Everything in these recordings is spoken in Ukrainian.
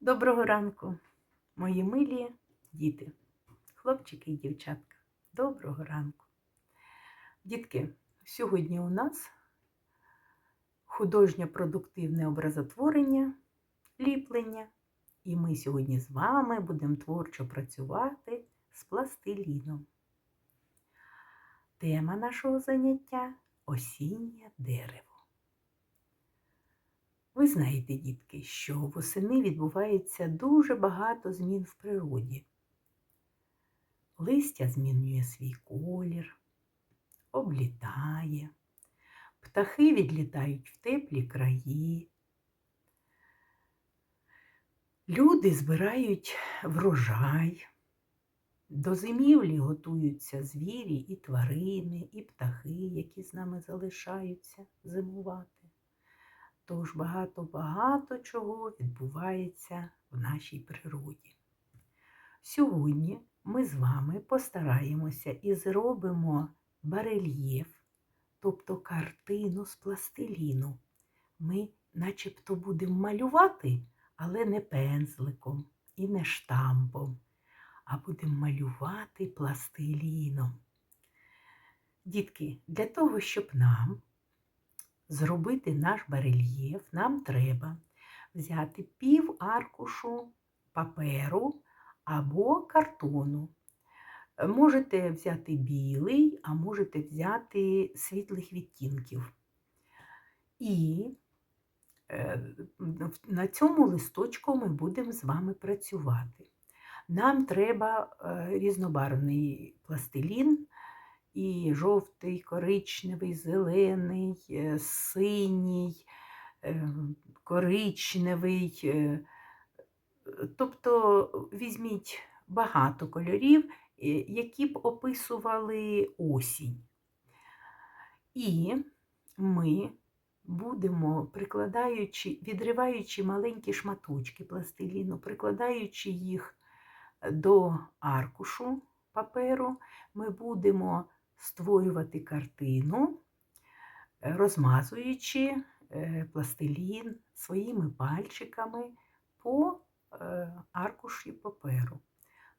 Доброго ранку, мої милі діти, хлопчики і дівчатка. Доброго ранку. Дітки, сьогодні у нас художньо-продуктивне образотворення, ліплення. І ми сьогодні з вами будемо творчо працювати з пластиліном. Тема нашого заняття осіннє дерево. Ви знаєте, дітки, що восени відбувається дуже багато змін в природі. Листя змінює свій колір, облітає, птахи відлітають в теплі краї. Люди збирають врожай, до зимівлі готуються звірі і тварини, і птахи, які з нами залишаються зимувати. Тож багато-багато чого відбувається в нашій природі. Сьогодні ми з вами постараємося і зробимо барельєф, тобто картину з пластиліну. Ми начебто будемо малювати, але не пензликом і не штампом, а будемо малювати пластиліном. Дітки, для того, щоб нам зробити наш барельєф, нам треба взяти пів аркушу паперу або картону. Можете взяти білий, а можете взяти світлих відтінків. І е, на цьому листочку ми будемо з вами працювати. Нам треба е, різнобарвний пластилін, і жовтий, коричневий, зелений, е, синій, е, коричневий. е, Тобто візьміть багато кольорів, е, які б описували осінь. І ми будемо, прикладаючи, відриваючи маленькі шматочки пластиліну, прикладаючи їх до аркушу паперу, ми будемо створювати картину, е, розмазуючи е, пластилін своїми пальчиками по е, аркуші паперу.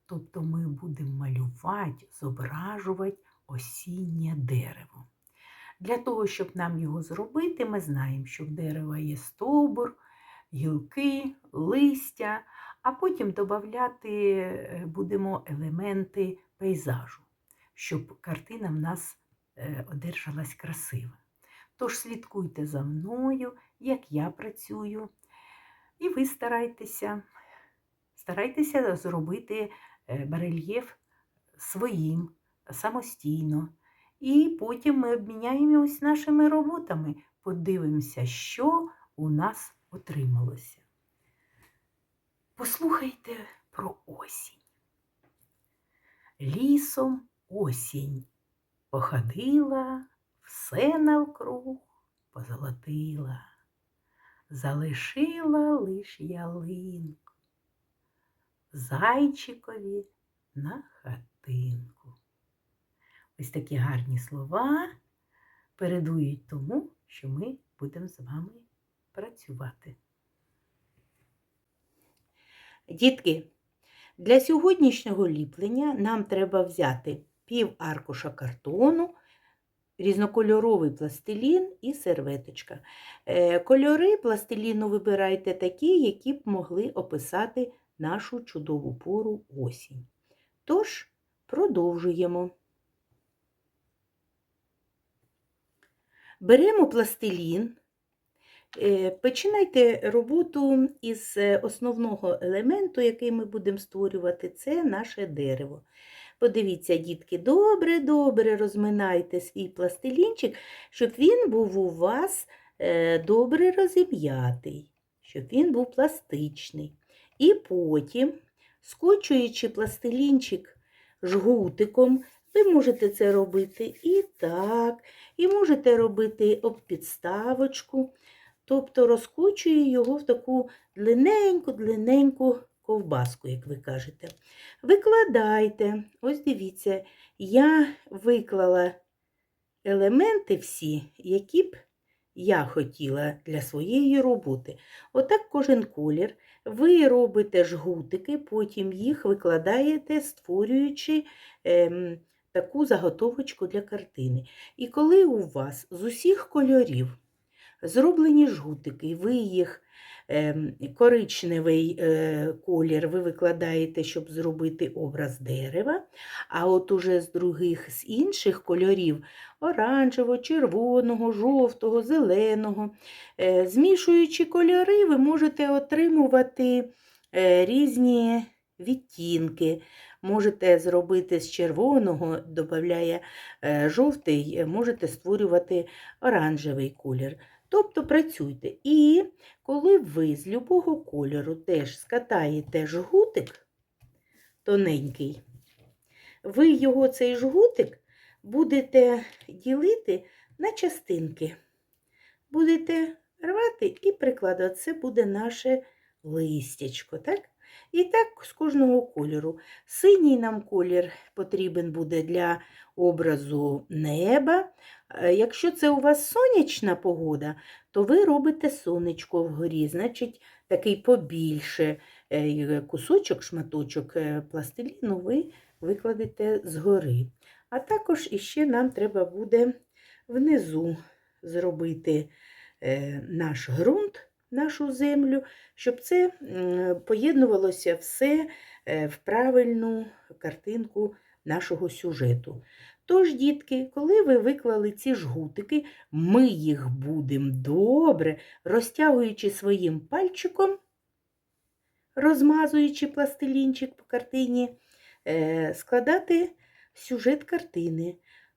Тобто ми будемо малювати, зображувати осіннє дерево. Для того, щоб нам його зробити, ми знаємо, що в дерева є стовбур, гілки, листя, а потім додати будемо елементи пейзажу, щоб картина в нас е, одержалась красива. Тож слідкуйте за мною, як я працюю, і ви старайтеся, старайтеся зробити е, барельєф своїм самостійно. І потім ми обміняємось нашими роботами, подивимося, що у нас отрималося. Послухайте про осінь. Лісом осінь походила, все навкруг позолотила, залишила лиш ялинку, зайчикові на хатинку. Ось такі гарні слова передують тому, що ми будемо з вами працювати. Дітки, для сьогоднішнього ліплення нам треба взяти пів аркуша картону, різнокольоровий пластилін і серветочка. Е, Кольори пластиліну вибирайте такі, які б могли описати нашу чудову пору осінь. Тож, продовжуємо. Беремо пластилін, Е, Починайте роботу із е, основного елементу, який ми будемо створювати, це наше дерево. Подивіться, дітки, добре-добре розминайте свій пластилінчик, щоб він був у вас е, добре розім'ятий, щоб він був пластичний. І потім, скочуючи пластилінчик жгутиком, ви можете це робити і так, і можете робити об підставочку. Тобто розкочує його в таку длинненьку-длинненьку ковбаску, як ви кажете. Викладайте, ось дивіться, я виклала елементи всі, які б я хотіла для своєї роботи. Отак кожен колір. Ви робите жгутики, потім їх викладаєте, створюючи ем, таку заготовочку для картини. І коли у вас з усіх кольорів зроблені жгутики, ви їх ем, коричневий е, колір ви викладаєте, щоб зробити образ дерева, а от уже з других, з інших кольорів оранжевого, червоного, жовтого, зеленого, е, змішуючи кольори, ви можете отримувати е, різні відтінки. Можете зробити з червоного, додає жовтий, можете створювати оранжевий колір. Тобто працюйте. І коли ви з любого кольору теж скатаєте жгутик тоненький, ви його цей жгутик будете ділити на частинки. Будете рвати і прикладати. Це буде наше листячко. Так? І так з кожного кольору. Синій нам колір потрібен буде для образу неба. Е, Якщо це у вас сонячна погода, то ви робите сонечко вгорі, значить такий побільше е, кусочок, шматочок е, пластиліну ви викладете згори. А також іще нам треба буде внизу зробити наш ґрунт, нашу землю, щоб це поєднувалося все е, в правильну картинку нашого сюжету. Тож, дітки, коли ви виклали ці жгутики, ми їх будемо добре, розтягуючи своїм пальчиком, розмазуючи пластилінчик по картині, е, складати сюжет картини.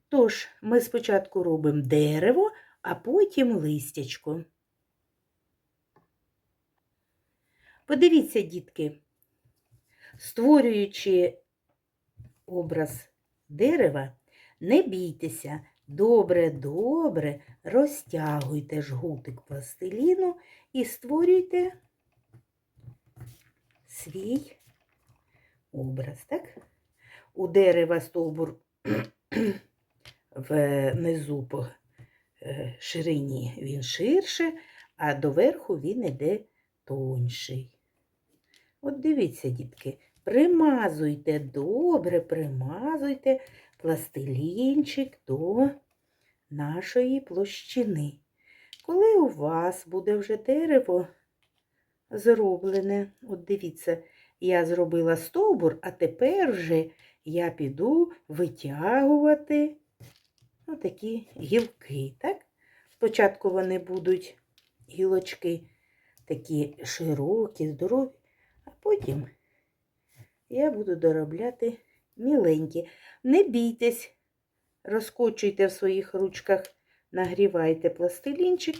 Тож, ми спочатку робимо дерево, а потім листячко. Подивіться, дітки, створюючи образ дерева, не бійтеся, добре-добре розтягуйте жгутик пластиліну і створюйте свій образ. Так? У дерева стовбур внизу по е, ширині він ширше, а доверху він іде тонший. От дивіться, дітки, примазуйте добре, примазуйте пластилінчик до нашої площини. Коли у вас буде вже дерево зроблене, от дивіться, я зробила стовбур, а тепер вже я піду витягувати отакі гілки. Так? Спочатку вони будуть гілочки такі широкі, здорові, а потім я буду доробляти міленькі. Не бійтесь, розкочуйте в своїх ручках, нагрівайте пластилінчик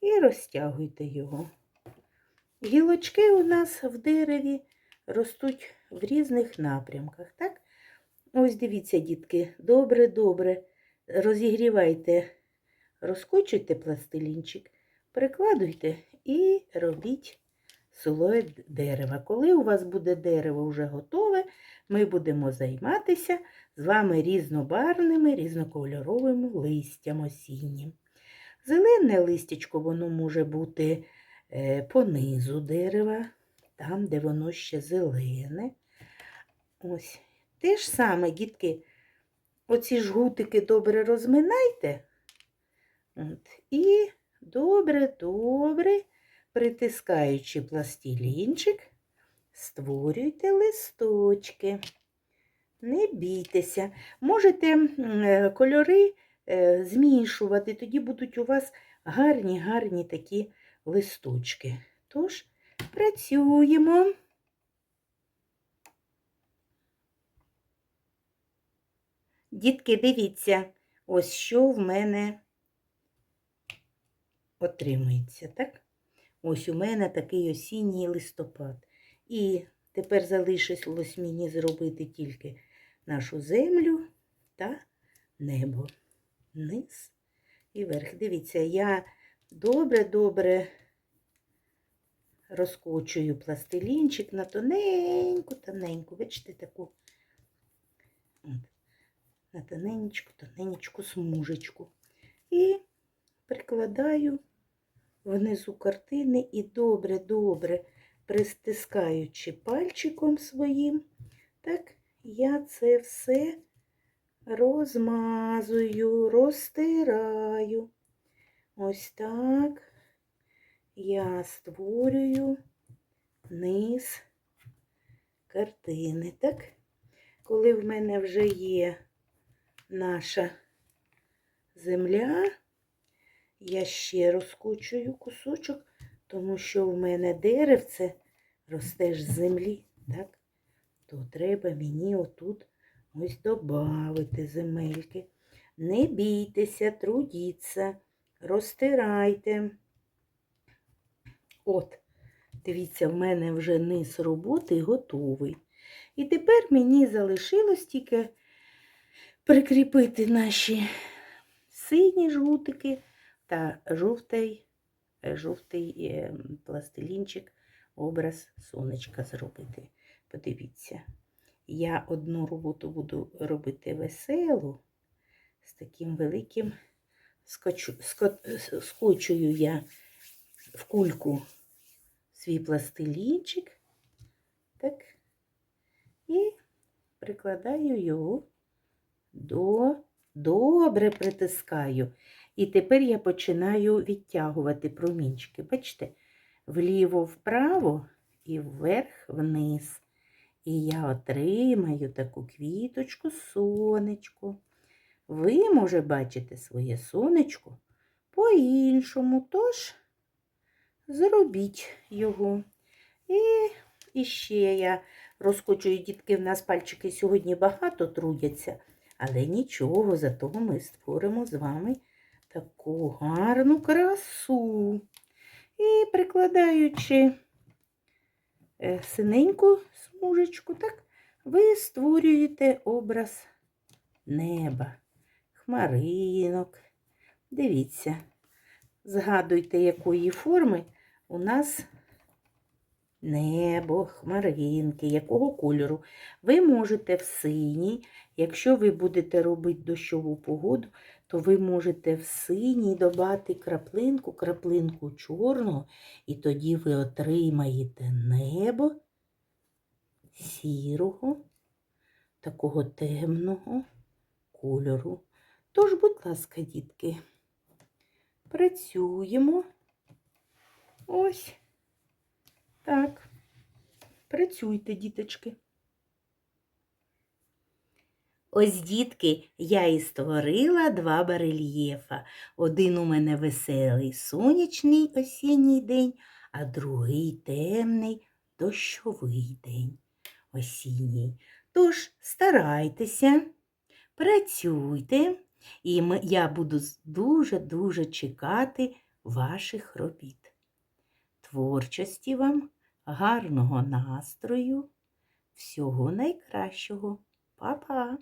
і розтягуйте його. Гілочки у нас в дереві ростуть в різних напрямках. так? Ось дивіться, дітки, добре-добре розігрівайте, розкочуйте пластилінчик, прикладуйте і робіть силует дерева. Коли у вас буде дерево вже готове, ми будемо займатися з вами різнобарвними, різнокольоровим листям осіннім. Зелене листячко воно може бути е, понизу дерева, там, де воно ще зелене. Ось. Те ж саме, дітки, оці жгутики добре розминайте. От, і добре-добре, притискаючи пластилінчик, створюйте листочки. Не бійтеся. Можете е, кольори е, змішувати, тоді будуть у вас гарні-гарні такі листочки. Тож, працюємо. Дітки, дивіться, ось що в мене отримується, так? Ось у мене такий осінній листопад. І тепер залишилось мені зробити тільки нашу землю та небо. Низ і верх. Дивіться, я добре-добре розкочую пластилінчик на тоненьку, тоненьку, бачите, таку на тоненечку, тоненечку смужечку. І прикладаю внизу картини і добре-добре пристискаючи пальчиком своїм, так, я це все розмазую, розтираю. Ось так я створюю низ картини. Так, коли в мене вже є наша земля, я ще розкочую кусочок, тому що в мене деревце росте ж з землі, так? То треба мені отут ось додати земельки. Не бійтеся, трудіться, розтирайте. От, дивіться, в мене вже низ роботи готовий. І тепер мені залишилось тільки прикріпити наші сині жгутики та жовтий, е, жовтий е, пластилінчик, образ сонечка зробити. Подивіться, я одну роботу буду робити веселу, з таким великим скотчу, ско- я в кульку свій пластилінчик, так, і прикладаю його до добре притискаю. І тепер я починаю відтягувати промінчики. Бачите, вліво-вправо і вверх-вниз. І я отримаю таку квіточку сонечко. Ви, може, бачите своє сонечко по-іншому, тож зробіть його. І, і ще я розкочую, дітки, в нас пальчики сьогодні багато трудяться, але нічого, зато ми створимо з вами таку гарну красу. І прикладаючи е, синеньку смужечку, так, ви створюєте образ неба, хмаринок. Дивіться, згадуйте, якої форми у нас небо, хмаринки, якого кольору. Ви можете в синій, якщо ви будете робити дощову погоду, то ви можете в синій додати краплинку, краплинку чорного, і тоді ви отримаєте небо сірого, такого темного кольору. Тож, будь ласка, дітки, працюємо. Ось так. Працюйте, діточки. Ось, дітки, я і створила два барельєфа. Один у мене веселий сонячний осінній день, а другий темний дощовий день осінній. Тож старайтеся, працюйте, і я буду дуже-дуже чекати ваших робіт. Творчості вам, гарного настрою, всього найкращого. Па-па!